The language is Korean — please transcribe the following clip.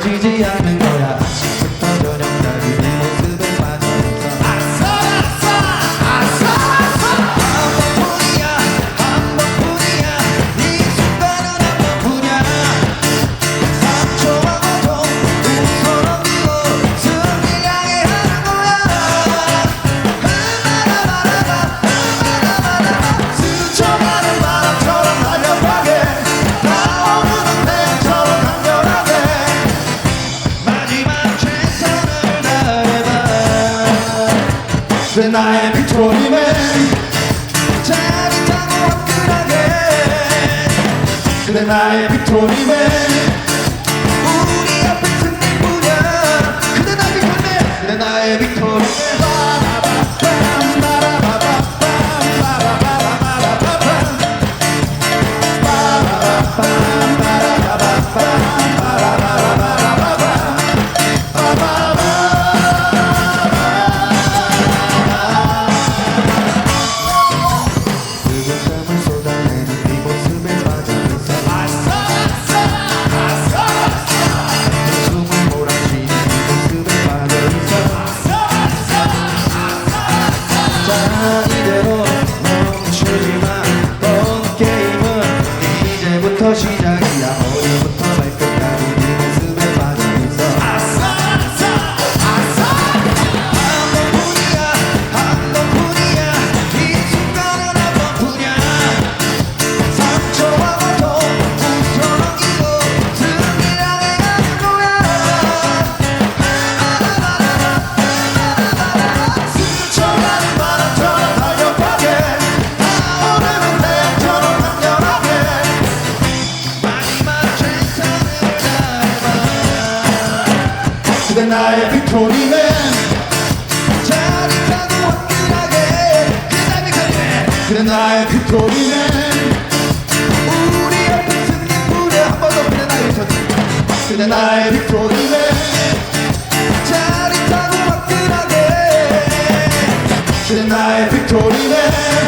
지지 않는 거야. 그래 나의 빅토리맨 짜릿하고 화끈하게. 그래 나의 빅토리맨 우리 앞에 승리뿐이야 그래 나의 빅토리맨 그래 나의 빅토리맨 그대 나의 빅토리맨 짜릿하고 화끈하게 그대 빅토리맨 그대 나의 빅토리맨 우리 앞에 승리뿐에 한번더 그대 나의 빅토리맨 그대 나의 빅토리맨 짜릿하고 화끈하게 그대 나의 빅토리맨